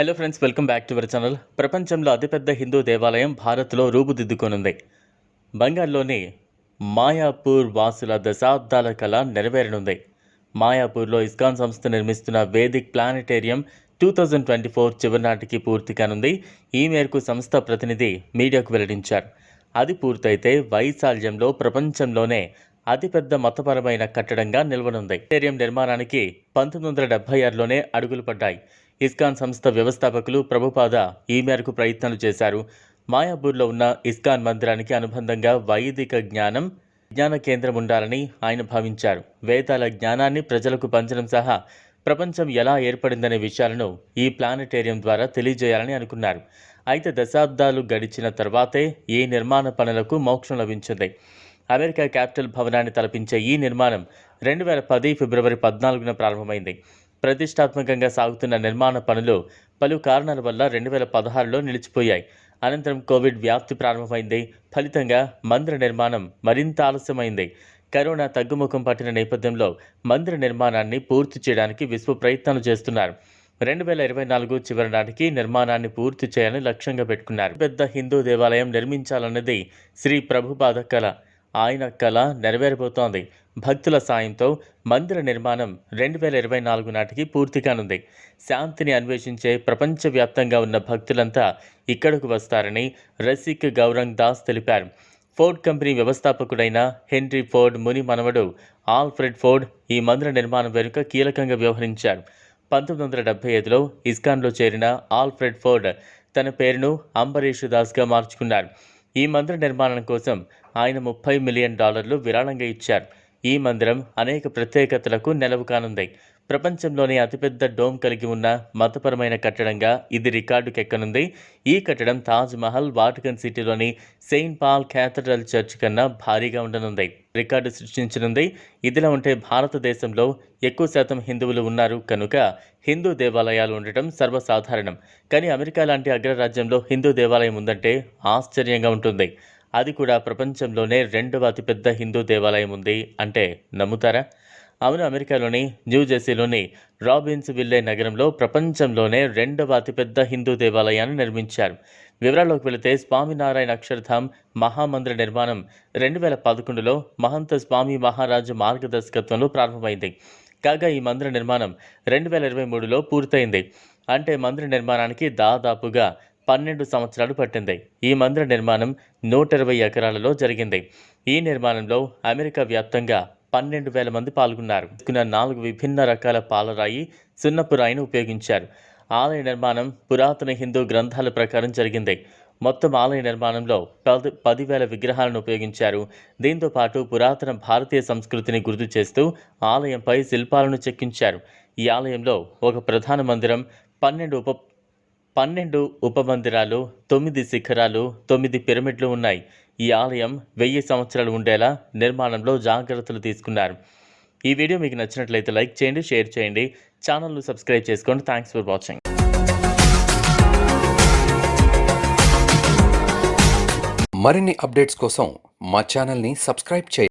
Hello friends welcome back to our channel ప్రపంచంలో అతిపెద్ద హిందూ దేవాలయం భారత్లో రూపుదిద్దుకోనుంది. బంగాల్లోని మాయాపూర్ వాసుల దశాబ్దాల కళ నెరవేరనుంది. మాయాపూర్లో ఇస్కాన్ సంస్థ నిర్మిస్తున్న Vedic planetarium two thousand twenty four చివరి నాటికి పూర్తి కానుంది. ఈ మేరకు సంస్థ ప్రతినిధి మీడియాకు వెల్లడించారు. అది పూర్తయితే వైశాల్యంలో ప్రపంచంలోనే అతిపెద్ద మతపరమైన కట్టడంగా నిలవనుంది. స్టేడియం నిర్మాణానికి పంతొమ్మిది వందల డెబ్బై ఆరులోనే అడుగులు పడ్డాయి. ఇస్కాన్ సంస్థ వ్యవస్థాపకులు ప్రభుపాద ఈ మేరకు ప్రయత్నాలు చేశారు. మాయాపూర్లో ఉన్న ఇస్కాన్ మందిరానికి అనుబంధంగా వైదిక జ్ఞానం జ్ఞాన కేంద్రం ఉండాలని ఆయన భావించారు. వేదాల జ్ఞానాన్ని ప్రజలకు పంచడం సహా ప్రపంచం ఎలా ఏర్పడిందనే విషయాలను ఈ ప్లానెటేరియం ద్వారా తెలియజేయాలని అనుకున్నారు. అయితే దశాబ్దాలు గడిచిన తర్వాతే ఈ నిర్మాణ పనులకు మోక్షం లభించింది. అమెరికా క్యాపిటల్ భవనాన్ని తలపించే ఈ నిర్మాణం రెండు వేల పది ఫిబ్రవరి పద్నాలుగున ప్రారంభమైంది. ప్రతిష్టాత్మకంగా సాగుతున్న నిర్మాణ పనులు పలు కారణాల వల్ల రెండు వేల పదహారులో నిలిచిపోయాయి. అనంతరం కోవిడ్ వ్యాప్తి ప్రారంభమైంది. ఫలితంగా మందిర నిర్మాణం మరింత ఆలస్యమైంది. కరోనా తగ్గుముఖం పట్టిన నేపథ్యంలో మందిర నిర్మాణాన్ని పూర్తి చేయడానికి విశ్వ ప్రయత్నాలు చేస్తున్నారు. రెండు వేల ఇరవై నాలుగు చివరి నాటికి నిర్మాణాన్ని పూర్తి చేయాలని లక్ష్యంగా పెట్టుకున్నారు. పెద్ద హిందూ దేవాలయం నిర్మించాలన్నది శ్రీ ప్రభుపాద కళ ఆయన కళ నెరవేరబోతోంది. భక్తుల సాయంతో మందిర నిర్మాణం రెండు వేల ఇరవై నాలుగు నాటికి పూర్తి కానుంది. శాంతిని అన్వేషించే ప్రపంచవ్యాప్తంగా ఉన్న భక్తులంతా ఇక్కడకు వస్తారని రసిక్ గౌరంగ్ దాస్ తెలిపారు. ఫోర్డ్ కంపెనీ వ్యవస్థాపకుడైన హెన్రీ ఫోర్డ్ ముని మనవడు ఆల్ఫ్రెడ్ ఫోర్డ్ ఈ మందిర నిర్మాణం వెనుక కీలకంగా వ్యవహరించారు. పంతొమ్మిది వందల డెబ్బై ఐదులో ఇస్కాన్లో చేరిన ఆల్ఫ్రెడ్ ఫోర్డ్ తన పేరును అంబరీష్ దాస్గా మార్చుకున్నారు. ఈ మందిర నిర్మాణం కోసం ఆయన ముప్పై మిలియన్ డాలర్లు విరాళంగా ఇచ్చారు. ఈ మందిరం అనేక ప్రత్యేకతలకు నెలవు కానుంది. ప్రపంచంలోనే అతిపెద్ద డోమ్ కలిగి ఉన్న మతపరమైన కట్టడంగా ఇది రికార్డుకెక్కనుంది. ఈ కట్టడం తాజ్ మహల్ వాటికన్ సిటీలోని సెయింట్ పాల్ క్యాథడ్రల్ చర్చ్ కన్నా భారీగా ఉండనుంది. రికార్డు సృష్టించనుంది. ఇదిలా ఉంటే భారతదేశంలో ఎక్కువ శాతం హిందువులు ఉన్నారు కనుక హిందూ దేవాలయాలు ఉండటం సర్వసాధారణం. కానీ అమెరికా లాంటి అగ్రరాజ్యంలో హిందూ దేవాలయం ఉందంటే ఆశ్చర్యంగా ఉంటుంది. అది కూడా ప్రపంచంలోనే రెండవ అతిపెద్ద హిందూ దేవాలయం ఉంది అంటే నమ్ముతారా? అవును అమెరికాలోని న్యూజెర్సీలోని రాబిన్స్ విల్లే నగరంలో ప్రపంచంలోనే రెండవ అతిపెద్ద హిందూ దేవాలయాన్ని నిర్మించారు. వివరాల్లోకి వెళితే స్వామినారాయణ అక్షరధామ్ మహామందిర నిర్మాణం రెండు వేల పదకొండులో మహంత స్వామి మహారాజు మార్గదర్శకత్వంలో ప్రారంభమైంది. కాగా ఈ మందిర నిర్మాణం రెండు వేల ఇరవై మూడులో పూర్తయింది. అంటే మందిర నిర్మాణానికి దాదాపుగా పన్నెండు సంవత్సరాలు పట్టింది. ఈ మందిర నిర్మాణం నూట ఇరవై ఎకరాలలో జరిగింది. ఈ నిర్మాణంలో అమెరికా వ్యాప్తంగా పన్నెండు వేల మంది పాల్గొన్నారు. నాలుగు విభిన్న రకాల పాలరాయి సున్నపు రాయిని ఉపయోగించారు. ఆలయ నిర్మాణం పురాతన హిందూ గ్రంథాల ప్రకారం జరిగింది. మొత్తం ఆలయ నిర్మాణంలో పది పదివేల విగ్రహాలను ఉపయోగించారు. దీంతో పాటు పురాతన భారతీయ సంస్కృతిని గుర్తు చేస్తూ ఆలయంపై శిల్పాలను చెక్కించారు. ఈ ఆలయంలో ఒక ప్రధాన మందిరం పన్నెండు ఉప పన్నెండు ఉపమందిరాలు తొమ్మిది శిఖరాలు తొమ్మిది పిరమిడ్లు ఉన్నాయి. ఈ ఆలయం వెయ్యి సంవత్సరాలు ఉండేలా నిర్మాణంలో జాగ్రత్తలు తీసుకున్నారు. ఈ వీడియో మీకు నచ్చినట్లయితే లైక్ చేయండి షేర్ చేయండి. ఛానల్ను సబ్స్క్రైబ్ చేసుకోండి. Thanks for watching. మరిన్ని అప్డేట్స్ కోసం మా ఛానల్ని సబ్స్క్రైబ్ చేయండి.